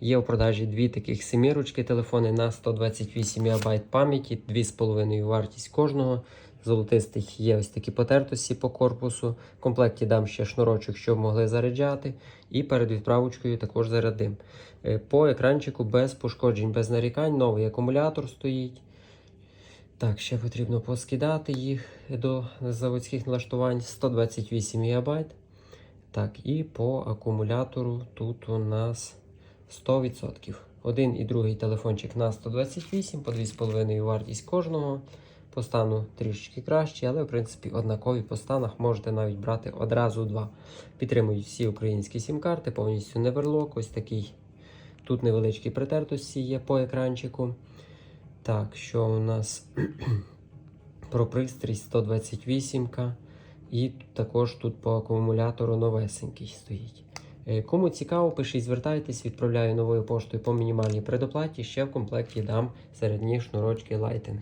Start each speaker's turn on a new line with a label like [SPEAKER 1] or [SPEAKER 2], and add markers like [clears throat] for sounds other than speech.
[SPEAKER 1] Є в продажі дві таких семірочки телефони на 128 МБ пам'яті, 2,5 вартість кожного. Золотистих є ось такі потертості по корпусу. В комплекті дам ще шнурочок, щоб могли заряджати. І перед відправочкою також зарядим. Е, По екранчику без пошкоджень, без нарікань. Новий акумулятор стоїть. Так, ще потрібно поскидати їх до заводських налаштувань 128 МБ. Так, і по акумулятору тут у нас 100%. Один і другий телефончик на 128 по 2,5 вартість кожного. По стану трішечки кращі, але в принципі однакові по станах можете навіть брати одразу два. Підтримують всі українські сім-карти, повністю неверлок. Ось такий. Тут невеличкі притертості є по екранчику. Так, що у нас [clears throat] про пристрій 128К. І також тут по акумулятору новесенький стоїть. Е, Кому цікаво, пишіть, звертайтесь, відправляю новою поштою по мінімальній предоплаті. Ще в комплекті дам середні шнурочки Lightning.